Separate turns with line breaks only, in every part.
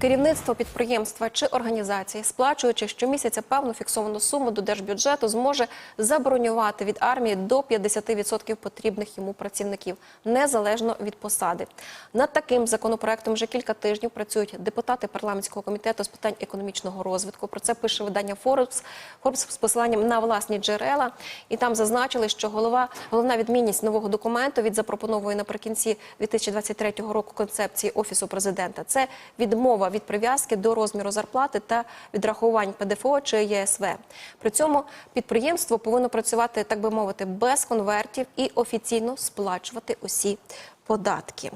Керівництво підприємства чи організації, сплачуючи щомісяця певну фіксовану суму до держбюджету, зможе забронювати від армії до 50% потрібних йому працівників, незалежно від посади. Над таким законопроектом вже кілька тижнів працюють депутати парламентського комітету з питань економічного розвитку. Про це пише видання Forbes, Forbes з посиланням на власні джерела. І там зазначили, що голова головна відмінність нового документу від запропонованої наприкінці 2023 року концепції офісу президента це відмова від прив'язки до розміру зарплати та відрахувань ПДФО чи ЄСВ. При цьому підприємство повинно працювати, так би мовити, без конвертів і офіційно сплачувати усі податки.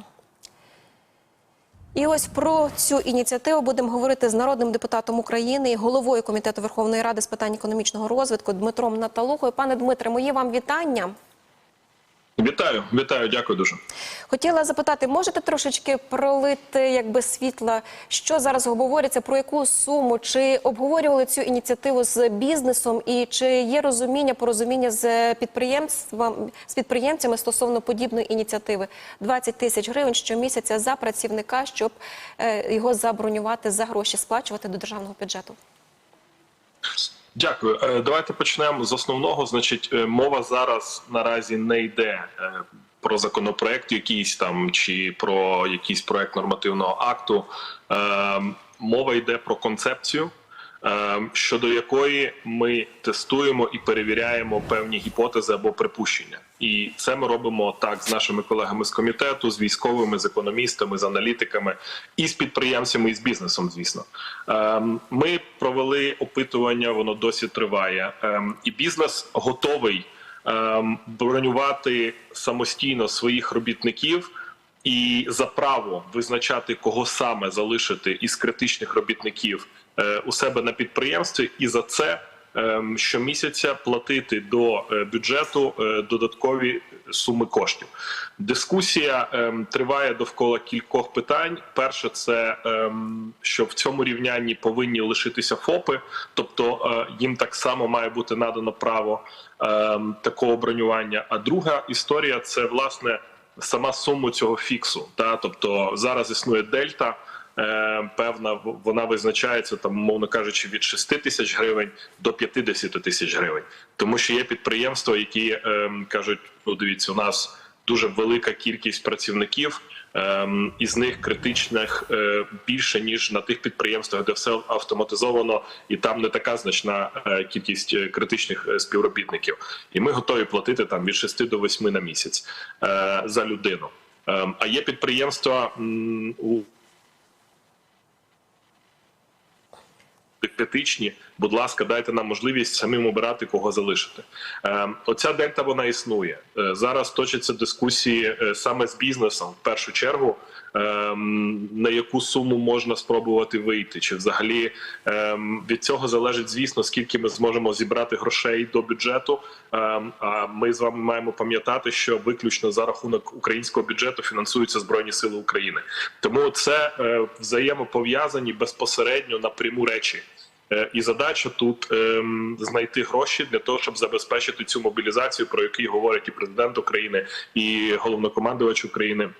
І ось про цю ініціативу будемо говорити з народним депутатом України і головою комітету Верховної Ради з питань економічного розвитку Дмитром Наталухою. Пане Дмитре, мої вам вітання.
Вітаю, вітаю, дякую дуже.
Хотіла запитати, можете трошечки пролити якби світла, що зараз говориться, про яку суму, чи обговорювали цю ініціативу з бізнесом, і чи є розуміння, порозуміння з підприємством з підприємцями стосовно подібної ініціативи 20 тисяч гривень щомісяця за працівника, щоб е, його забронювати за гроші, сплачувати до державного бюджету.
Дякую. Е, Давайте почнемо з основного. Значить, е, мова зараз наразі не йде е, про законопроект якийсь там чи про якийсь проект нормативного акту. Мова йде про концепцію. Щодо якої ми тестуємо і перевіряємо певні гіпотези або припущення, і це ми робимо так з нашими колегами з комітету, з військовими, з економістами, з аналітиками і з підприємцями, і з бізнесом. Звісно, Ем, ми провели опитування, воно досі триває, Ем, і бізнес готовий ем, бронювати самостійно своїх робітників. І за право визначати, кого саме залишити із критичних робітників е, у себе на підприємстві, і за це щомісяця платити до е, бюджету е, додаткові суми коштів. Дискусія ем, триває довкола кількох питань. Перше, це ем, що в цьому рівнянні повинні лишитися ФОПи, тобто е, їм так само має бути надано право ем, такого бронювання. А друга історія це власне сама сума цього фіксу. Тобто зараз існує дельта. Е, Певна вона визначається там, мовно кажучи, від 6 тисяч гривень до 50 тисяч гривень, тому що є підприємства, які ем, кажуть: ну дивіться, у нас дуже велика кількість працівників, ем, із них критичних е, більше ніж на тих підприємствах, де все автоматизовано, і там не така значна е, кількість критичних співробітників. І ми готові платити там від 6 до 8 на місяць за людину. Ем, а є підприємства у критичні, будь ласка, дайте нам можливість самим обирати, кого залишити. Е, оця дельта вона існує. Е, зараз точаться дискусії е, саме з бізнесом в першу чергу. ем, На яку суму можна спробувати вийти, чи взагалі ем, від цього залежить, звісно, скільки ми зможемо зібрати грошей до бюджету. Ем, А ми з вами маємо пам'ятати, що виключно за рахунок українського бюджету фінансуються збройні сили України. Тому це е, взаємопов'язані безпосередньо напряму речі. Е, І задача тут ем, знайти гроші для того, щоб забезпечити цю мобілізацію, про яку говорить і президент України, і головнокомандувач України.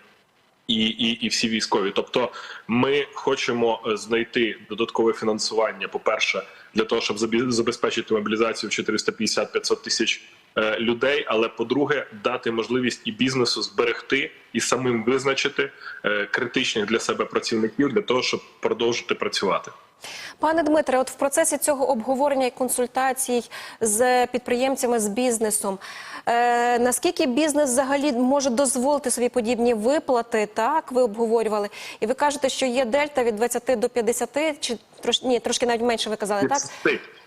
І, і, і всі військові, тобто ми хочемо е, знайти додаткове фінансування. По перше, для того, щоб забезпечити мобілізацію в 450-500 тисяч е, людей. Але по-друге, дати можливість і бізнесу зберегти і самим визначити е, критичних для себе працівників для того, щоб продовжити працювати.
Пане Дмитре, от в процесі цього обговорення і консультацій з підприємцями з бізнесом, е, наскільки бізнес взагалі може дозволити собі подібні виплати? Так, ви обговорювали, і ви кажете, що є дельта від 20 до 50, чи трош, ні, трошки навіть менше ви казали, так?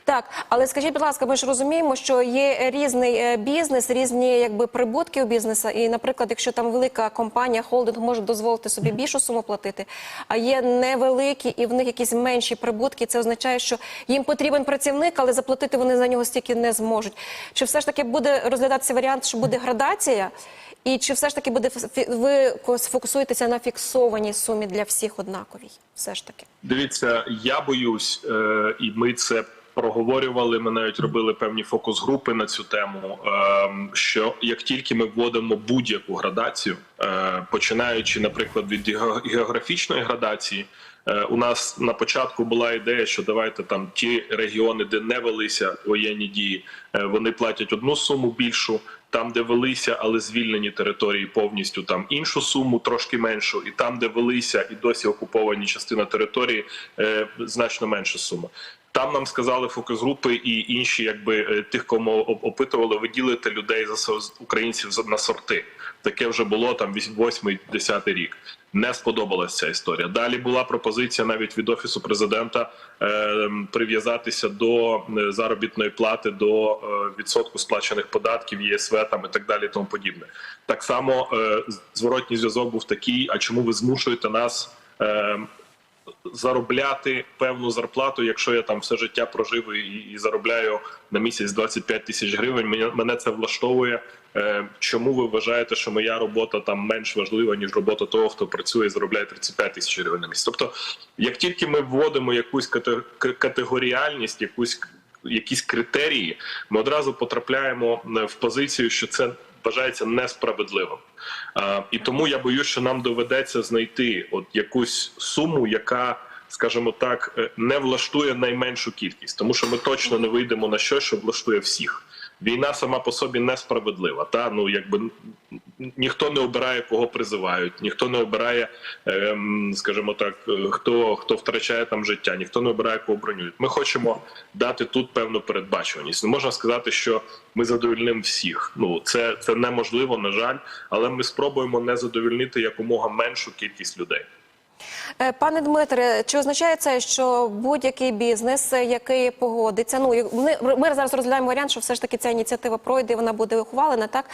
Так, але скажіть, будь ласка, ми ж розуміємо, що є різний е, бізнес, різні якби прибутки у бізнесу. І, наприклад, якщо там велика компанія, холдинг може дозволити собі більшу суму платити, а є невеликі і в них якісь менші прибутки, це означає, що їм потрібен працівник, але заплатити вони за нього стільки не зможуть. Чи все ж таки буде розглядатися варіант, що буде градація? І чи все ж таки буде ви сфокусуєтеся на фіксованій сумі для всіх однаковій? Все ж таки.
Дивіться, я боюсь, е, і ми це проговорювали. Ми навіть робили певні фокус-групи на цю тему. е, Що як тільки ми вводимо будь-яку градацію, е, починаючи, наприклад, від географічної градації. Е, У нас на початку була ідея, що давайте там ті регіони, де не велися воєнні дії, е, вони платять одну суму більшу. Там, де велися, але звільнені території повністю там іншу суму, трошки меншу, і там, де велися і досі окуповані частина території, е, значно менша сума. Там нам сказали фокус-групи і інші, якби е, тих, кому опитували, виділити людей за українців на сорти. Таке вже було там 8-10 рік. Не сподобалася ця історія. Далі була пропозиція навіть від офісу президента е, прив'язатися до е, заробітної плати, до е, відсотку сплачених податків, ЄСВ там і так далі, тому подібне. Так само е, зворотній зв'язок був такий: а чому ви змушуєте нас? Е, заробляти певну зарплату, якщо я там все життя прожив і, і заробляю на місяць 25 тисяч гривень. Мене, мене це влаштовує. Е, чому ви вважаєте, що моя робота там менш важлива ніж робота того, хто працює і заробляє 35 тисяч гривень на місяць? Тобто, як тільки ми вводимо якусь кате- категоріальність, якусь якісь критерії, ми одразу потрапляємо е, в позицію, що це вважається несправедливим. І тому я боюсь, що нам доведеться знайти от якусь суму, яка, скажімо так, е, не влаштує найменшу кількість, тому що ми точно не вийдемо на щось, що влаштує всіх. Війна сама по собі несправедлива. Та ну якби ніхто не обирає, кого призивають, ніхто не обирає, ем, скажімо так, е, хто хто втрачає там життя, ніхто не обирає, кого бронюють. Ми хочемо дати тут певну передбачуваність. Не можна сказати, що ми задовільнимо всіх. Ну це, це неможливо, на жаль, але ми спробуємо не задовільнити якомога меншу кількість людей.
Е, Пане Дмитре, чи означає це, що будь-який бізнес, е, який погодиться, ну ми, зараз розглядаємо варіант, що все ж таки ця ініціатива пройде, і вона буде ухвалена, так?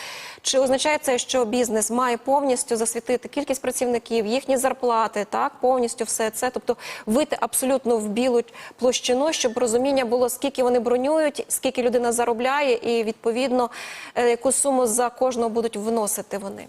Чи означає це, що бізнес має повністю засвітити кількість працівників, їхні зарплати, так, повністю все це, тобто вийти абсолютно в білу площину, щоб розуміння було, скільки вони бронюють, скільки людина заробляє, і відповідно е, яку суму за кожного будуть вносити вони?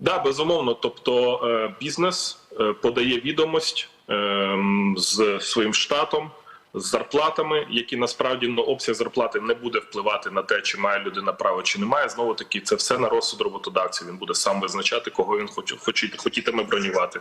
Да, безумовно. Тобто бізнес подає відомость е, з своїм штатом, з зарплатами, які насправді ну, обсяг зарплати не буде впливати на те, чи має людина право, чи не має. Знову таки, це все на розсуд роботодавця. Він буде сам визначати, кого він хоч, хотітиме бронювати.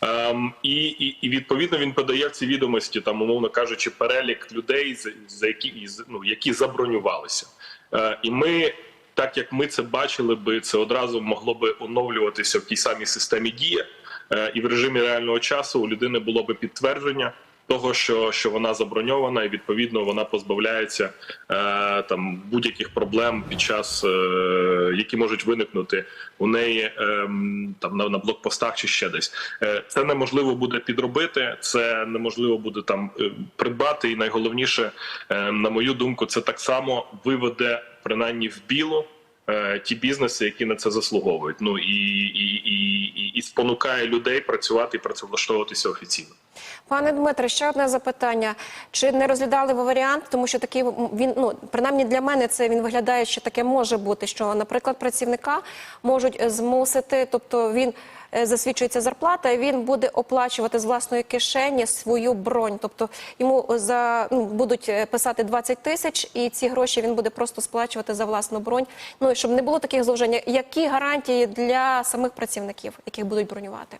Ем, і, і, і відповідно він подає в ці відомості, там, умовно кажучи, перелік людей, за, за які, ну, які забронювалися. Е, і ми так як ми це бачили би, це одразу могло би оновлюватися в тій самій системі дія, Е, і в режимі реального часу у людини було би підтвердження того, що, що вона заброньована, і відповідно вона позбавляється е, там будь-яких проблем під час, е, які можуть виникнути у неї ем, там на, на блокпостах чи ще десь. Е, це неможливо буде підробити, це неможливо буде там е, придбати, і найголовніше, е, на мою думку, це так само виведе принаймні в білу е, ті бізнеси, які на це заслуговують. Ну і, і, і, і, і спонукає людей працювати і працевлаштовуватися офіційно.
Пане Дмитре, ще одне запитання. Чи не розглядали ви варіант, тому що такий він ну принаймні для мене це він виглядає, що таке може бути, що, наприклад, працівника можуть е, змусити, тобто він е, засвідчується зарплата, і він буде оплачувати з власної кишені свою бронь. Тобто йому за ну, будуть е, писати 20 тисяч, і ці гроші він буде просто сплачувати за власну бронь. Ну і щоб не було таких зловжень. Які гарантії для самих працівників, яких будуть бронювати?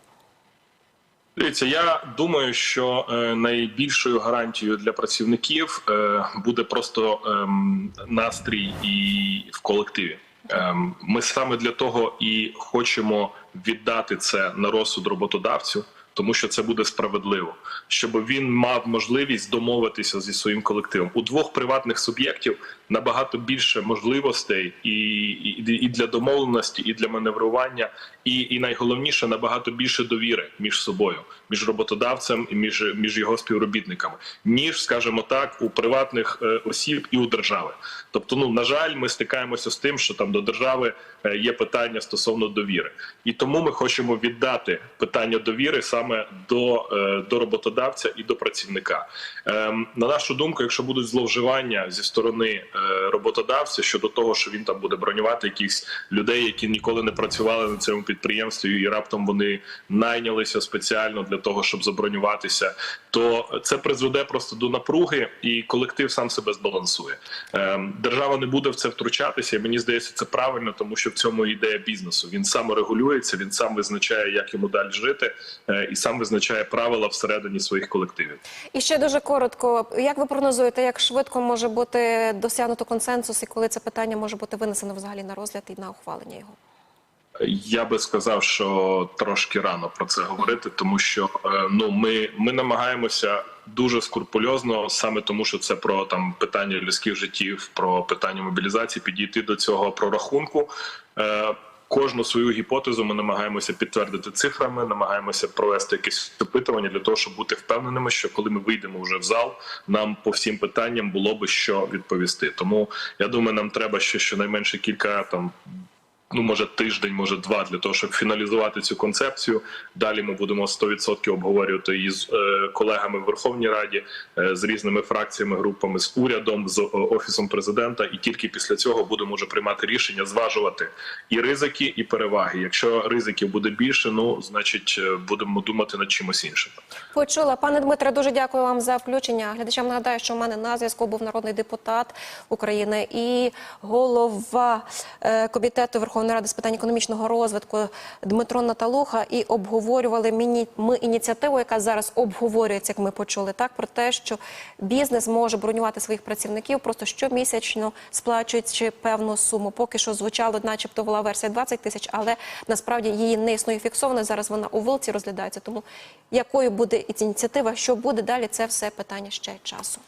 Дивіться, я думаю, що е, найбільшою гарантією для працівників е, буде просто ем, настрій і в колективі. Ем, ми саме для того і хочемо віддати це на розсуд роботодавцю, тому що це буде справедливо, щоб він мав можливість домовитися зі своїм колективом. У двох приватних суб'єктів набагато більше можливостей і, і, і для домовленості, і для маневрування, і, і найголовніше набагато більше довіри між собою, між роботодавцем і між, між його співробітниками, ніж, скажімо так, у приватних е, осіб і у держави. Тобто, ну на жаль, ми стикаємося з тим, що там до держави е, є питання стосовно довіри, і тому ми хочемо віддати питання довіри саме до, е, до роботодавця і до працівника. Ем, на нашу думку, якщо будуть зловживання зі сторони е, роботодавця щодо того, що він там буде бронювати якихось людей, які ніколи не працювали на цьому підприємстві, підприємстві, і раптом вони найнялися спеціально для того, щоб забронюватися, то це призведе просто до напруги, і колектив сам себе збалансує. Ем, Держава не буде в це втручатися. і Мені здається, це правильно, тому що в цьому ідея бізнесу. Він сам регулюється, він сам визначає, як йому далі жити, е, і сам визначає правила всередині своїх колективів.
І ще дуже коротко, як ви прогнозуєте, як швидко може бути досягнуто консенсус, і коли це питання може бути винесено взагалі на розгляд і на ухвалення його?
Я би сказав, що трошки рано про це говорити, тому що е, ну ми, ми намагаємося дуже скрупульозно, саме тому, що це про там питання людських життів, про питання мобілізації, підійти до цього прорахунку. Е, Кожну свою гіпотезу ми намагаємося підтвердити цифрами, намагаємося провести якесь опитування для того, щоб бути впевненими, що коли ми вийдемо вже в зал, нам по всім питанням було би що відповісти. Тому я думаю, нам треба ще щонайменше кілька там ну може тиждень, може два для того, щоб фіналізувати цю концепцію. Далі ми будемо 100% обговорювати її з е, колегами в Верховній Раді, е, з різними фракціями, групами, з урядом, з е, офісом президента, і тільки після цього будемо вже приймати рішення, зважувати і ризики, і переваги. Якщо ризиків буде більше, ну значить будемо думати над чимось іншим.
Почула. Пане Дмитре, дуже дякую вам за включення. Глядачам нагадаю, що в мене на зв'язку був народний депутат України і голова комітету Верховної Ради з питань економічного розвитку Дмитро Наталуха. І обговорювали міні- ми ініціативу, яка зараз обговорюється, як ми почули, так про те, що бізнес може бронювати своїх працівників просто щомісячно сплачуючи певну суму. Поки що звучало, начебто була версія 20 тисяч, але насправді її не існує фіксовано. Зараз вона у вилці розглядається. Тому якою буде ініціатива, що буде далі, це все питання ще часу.